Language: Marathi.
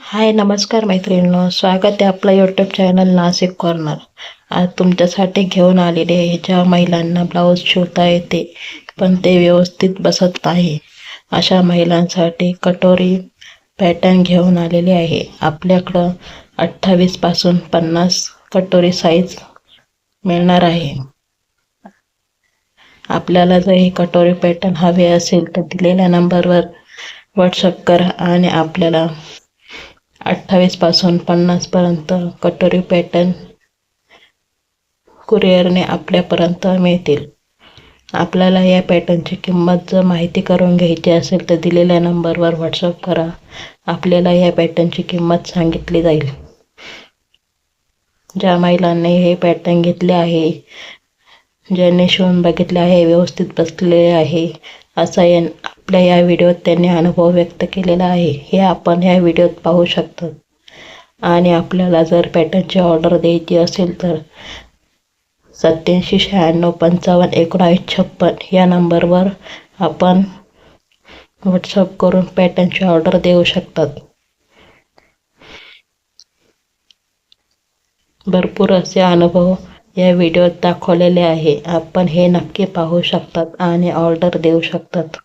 हाय नमस्कार मैत्रिणींनो. स्वागत आहे आपलं यूट्यूब चॅनल नाशिक कॉर्नर आज तुमच्यासाठी घेऊन आलेले आहे ज्या महिलांना ब्लाऊज शिवता येते पण ते व्यवस्थित बसत नाही. अशा महिलांसाठी कटोरी पॅटर्न घेऊन आलेले आहे. आपल्याकडं अठ्ठावीसपासून पन्नास कटोरी साईज मिळणार आहे. आपल्याला जर हे कटोरी पॅटर्न हवे असेल तर दिलेल्या नंबरवर व्हॉट्सअप करा आणि आपल्याला अठ्ठावीसपासून पन्नासपर्यंत कटोरी पॅटर्न कुरिअरने आपल्यापर्यंत मिळतील. आपल्याला या पॅटर्नची किंमत जर माहिती करून घ्यायची असेल तर दिलेल्या नंबरवर व्हॉट्सअप करा. आपल्याला या पॅटर्नची किंमत सांगितली जाईल. ज्या महिलांनी हे पॅटर्न घेतले आहे ज्यांनी शिवून बघितले आहे व्यवस्थित बसलेले आहे असा या आपल्या या व्हिडिओत त्यांनी अनुभव व्यक्त केलेला आहे. हे आपण ह्या व्हिडिओत पाहू शकतो. आणि आपल्याला जर पॅटर्नची ऑर्डर द्यायची असेल तर सत्याऐंशी शहाण्णव पंचावन्न एकोणावीस छप्पन या नंबरवर आपण व्हॉट्सअप करून पॅटर्नची ऑर्डर देऊ शकतात. भरपूर असे अनुभव या व्हिडिओत दाखवलेले आहे. आपण हे नक्की पाहू शकतात आणि ऑर्डर देऊ शकतात.